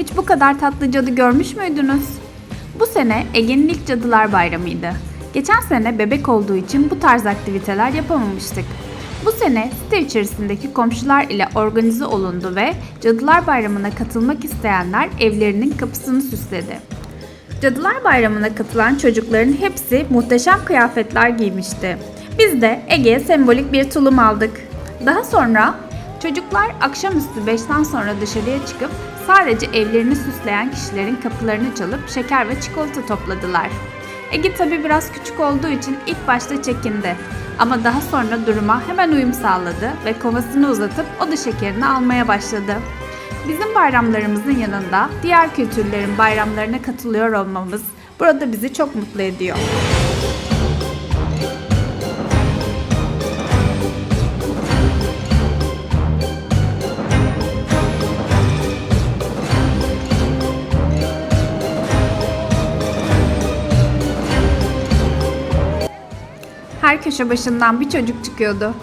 Hiç bu kadar tatlı cadı görmüş müydünüz? Bu sene Ege'nin ilk Cadılar Bayramı'ydı. Geçen sene bebek olduğu için bu tarz aktiviteler yapamamıştık. Bu sene site içerisindeki komşular ile organize olundu ve Cadılar Bayramı'na katılmak isteyenler evlerinin kapısını süsledi. Cadılar Bayramı'na katılan çocukların hepsi muhteşem kıyafetler giymişti. Biz de Ege'ye sembolik bir tulum aldık. Daha sonra çocuklar akşamüstü 5'ten sonra dışarıya çıkıp sadece evlerini süsleyen kişilerin kapılarını çalıp şeker ve çikolata topladılar. Ege tabi biraz küçük olduğu için ilk başta çekindi. Ama daha sonra duruma hemen uyum sağladı ve kovasını uzatıp o da şekerini almaya başladı. Bizim bayramlarımızın yanında diğer kültürlerin bayramlarına katılıyor olmamız burada bizi çok mutlu ediyor. Köşe başından bir çocuk çıkıyordu.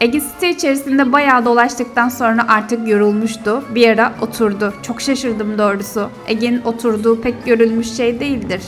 Ege site içerisinde bayağı dolaştıktan sonra artık yorulmuştu. Bir ara oturdu. Çok şaşırdım doğrusu. Ege'nin oturduğu pek görülmüş şey değildir.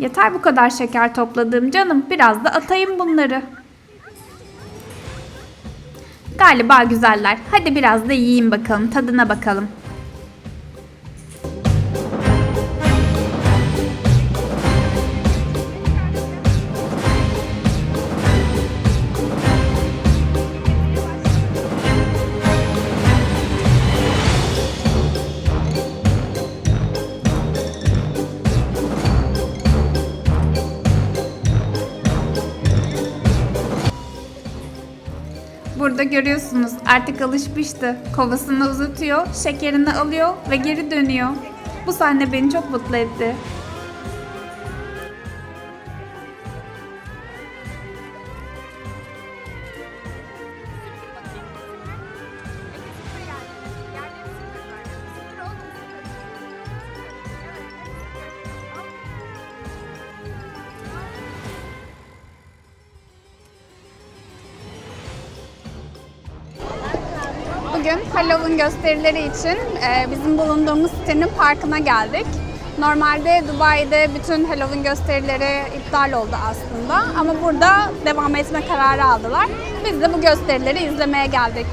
Yeter bu kadar şeker topladığım canım. Biraz da atayım bunları. Galiba güzeller. Hadi biraz da yiyeyim bakalım. Tadına bakalım. Burada görüyorsunuz artık alışmıştı. Kovasını uzatıyor, şekerini alıyor ve geri dönüyor. Bu sahne beni çok mutlu etti. Bugün Halloween gösterileri için e, bizim bulunduğumuz sitenin parkına geldik. Normalde Dubai'de bütün Halloween gösterileri iptal oldu aslında ama burada devam etme kararı aldılar. Biz de bu gösterileri izlemeye geldik.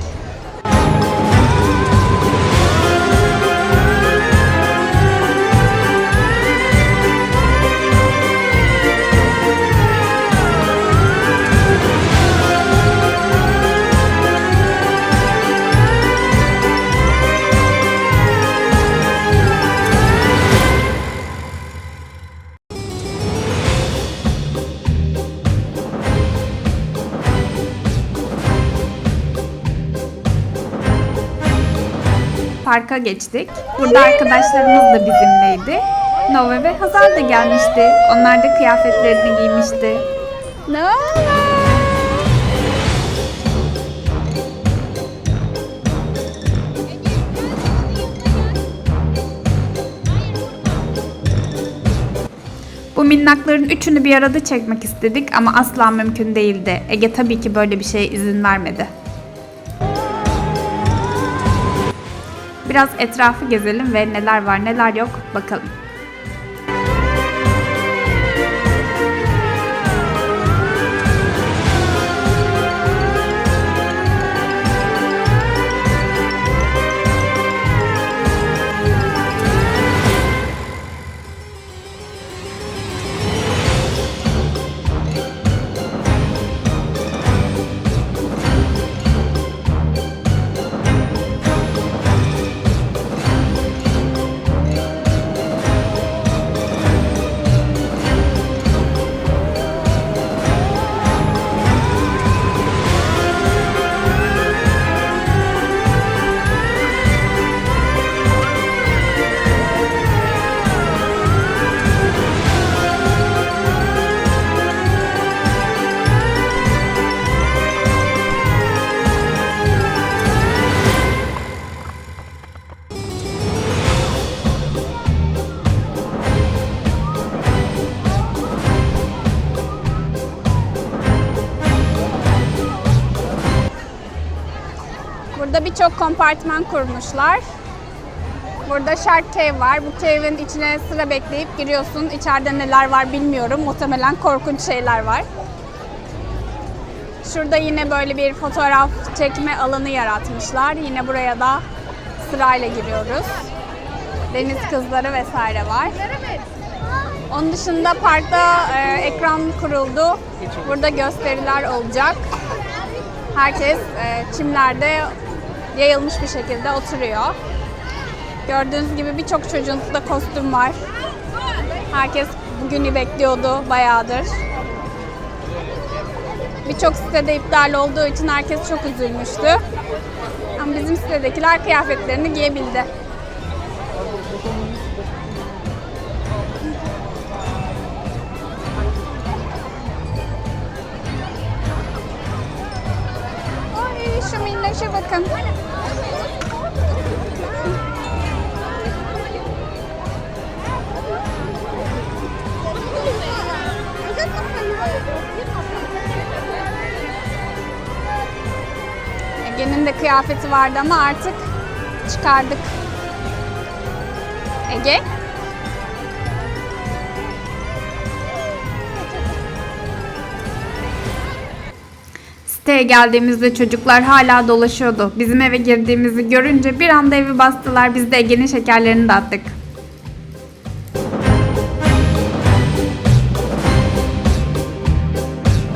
Parka geçtik. Burada arkadaşlarımız da bizimleydi. Nova ve Hazal da gelmişti. Onlar da kıyafetlerini giymişti. Nova! Bu minnakların üçünü bir arada çekmek istedik ama asla mümkün değildi. Ege tabii ki böyle bir şeye izin vermedi. Biraz etrafı gezelim ve neler var neler yok bakalım. Birçok kompartman kurmuşlar. Burada Shark Cave var. Bu cave'in içine sıra bekleyip giriyorsun. İçeride neler var bilmiyorum. Muhtemelen korkunç şeyler var. Şurada yine böyle bir fotoğraf çekme alanı yaratmışlar. Yine buraya da sırayla giriyoruz. Deniz kızları vesaire var. Onun dışında parkta e, ekran kuruldu. Burada gösteriler olacak. Herkes e, çimlerde yayılmış bir şekilde oturuyor. Gördüğünüz gibi birçok çocuğun da kostüm var. Herkes bugünü bekliyordu bayağıdır. Birçok sitede iptal olduğu için herkes çok üzülmüştü. Ama bizim sitedekiler kıyafetlerini giyebildi. Ay şu minnoşa bakın. Ege'nin de kıyafeti vardı ama artık çıkardık. Ege? Siteye geldiğimizde çocuklar hala dolaşıyordu. Bizim eve girdiğimizi görünce bir anda evi bastılar. Biz de Ege'nin şekerlerini dağıttık.